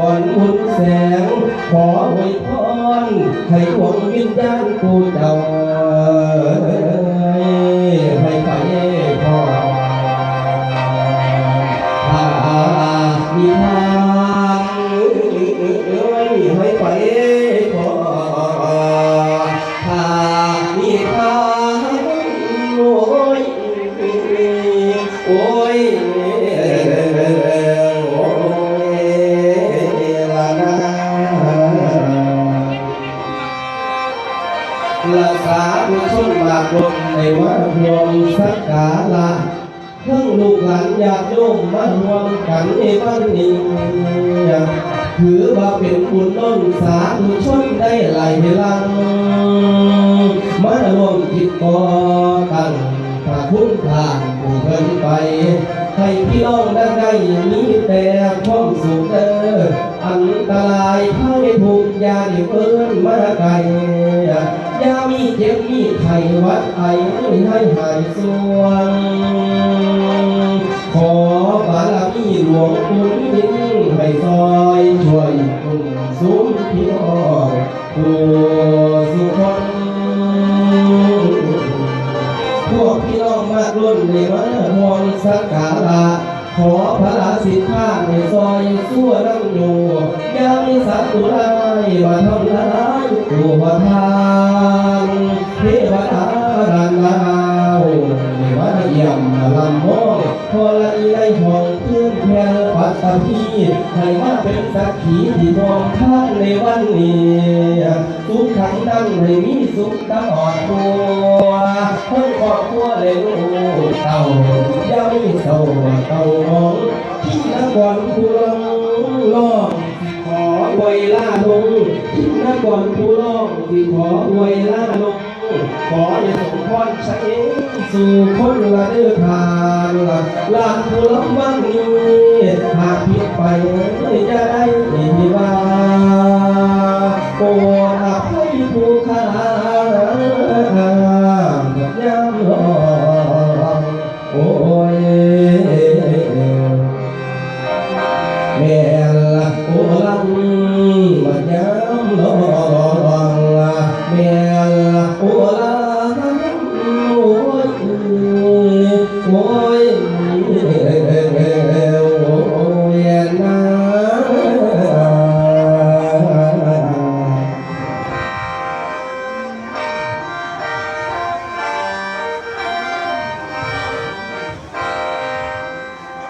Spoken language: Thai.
ก่อนมุนแสง ขอไว้พรให้ดวงวิญญาณกูเจ้า ละสาธุชนบาปลงในวัดรวมสักกาละเพิ่งลูกหลานญาติโยมมารวมกันในวันนี้ถือว่าเป็นบุญล้นสาธุชนได้หลายเวลามารวมจิตก่อตั้งพระคุณทานผู้เพิ่นไปให้พี่น้องได้ได้มีแต่ความสุขเด้ออันตรายให้ทุกข์อยาได้เพิ่นมาไกล เจ็บมีไข้หวัดไอให้หายสวง ขอบารมีหลวงปู่ยิ่งให้ซอยช่วยกุ่มสุมพี่องผู้สุขนพวกพี่น้องมากรุ่นในมามวลสักการะขอพระราสิทธาในซอยสั่วน้ำอยู่ยังมีสัตว์ตุลายมาทำร้ายตัวทานเทวดา ดันดาวในวัดเยี่ยมลำโมพอละอีในห้องเพื่อนแพรปัตตาพีให้มาเป็นสักขีที่มองข้างในวันนี้ทุกครั้งนั้นให้มีสุขตลอดตัวเพิ่งครอบครัวเลยลูกเต่าย่ามีเศร้าเต่ามองที่นครภูลงล่องขอไวล่าลงที่นครภูลองที่ขอไวล่าลง ขออย่าสมพรชะเองสู่คนละเดือทางละลางผู้ลำวังนี้หากผิดไปจะได้ที่ว่าโปรดอภัยผู้ขานย้ำรองโอ้ยแม่ละโอลังมาย้ำรองแมล 我我。